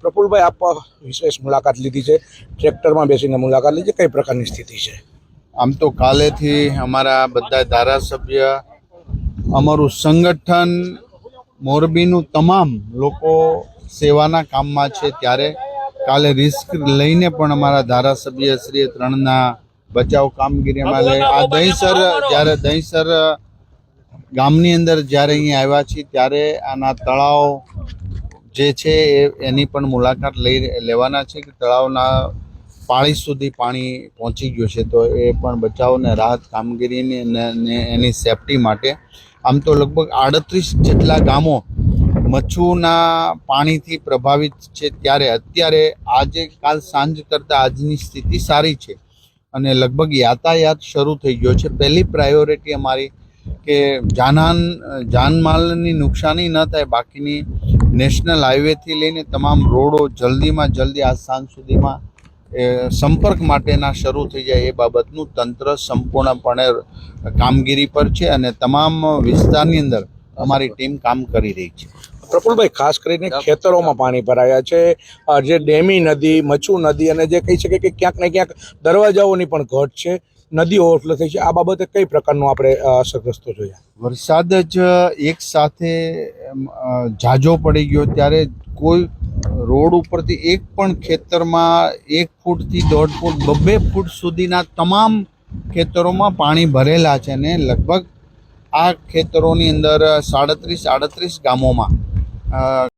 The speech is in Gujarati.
પ્રફુલભાઈ આપ વિશેષ મુલાકાત લીધી છે. ટ્રેક્ટરમાં બેસીને મુલાકાત લીધી. કઈ પ્રકારની સ્થિતિ છે? આમ તો કાલેથી અમારા બધા ધારાસભ્ય અમારું સંગઠન મોરબીનું તમામ લોકો સેવાના કામમાં છે. ત્યારે કાલે રિસ્ક લઈને પણ અમારા ધારાસભ્ય શ્રી ત્રણના બચાવ કામગીરીમાં લઈ આ દહીસર જ્યારે દહીસર ગામની અંદર જ્યારે અહીંયા આવ્યા છીએ, ત્યારે આના તળાવ જે છે એ એની પણ મુલાકાત લઈ લેવાના છે કે તળાવના પાળી સુધી પાણી પહોંચી ગયું છે. તો એ પણ બચાવ અને રાહત, કામગીરીની એની સેફટી માટે. આમ તો લગભગ આડત્રીસ જેટલા ગામો મચ્છુના પાણીથી પ્રભાવિત છે ત્યારે અત્યારે આજે કાલ સાંજ કરતાં આજની સ્થિતિ સારી છે. અને લગભગ યાતાયાત શરૂ થઈ ગયો છે. પહેલી પ્રાયોરિટી અમારી કે જાનહાન, જાનમાલની નુકસાની ન થાય, બાકીની નેશનલ હાઈવેથી લઈને તમામ રોડો જલ્દીમાં જલ્દી આજ સાંજ સુધીમાં સંપર્ક માટેના શરૂ થઈ જાય એ બાબતનું તંત્ર સંપૂર્ણપણે કામગીરી પર છે અને તમામ વિસ્તારની અંદર અમારી ટીમ કામ કરી રહી છે. પ્રફુલભાઈ ખાસ કરીને ખેતરોમાં પાણી ભરાયા છે. જે ડેમી નદી મચ્છુ નદી અને જે કહી શકે કે ક્યાંક ને ક્યાંક દરવાજાઓની પણ ઘટ છે. નદી ઓવરફ્લો થઈ છે. આ બાબતે કઈ પ્રકારનું આપણે અસરગ્રસ્તો જોઈએ વરસાદ જ એક સાથે ઝાઝો પડી ગયો ત્યારે કોઈ રોડ ઉપરથી એક પણ ખેતરમાં એક ફૂટથી દોઢ ફૂટ બબ્બે ફૂટ સુધીના તમામ ખેતરોમાં પાણી ભરેલા છે ને લગભગ આ ખેતરોની અંદર સાડત્રીસ આડત્રીસ ગામોમાં uh,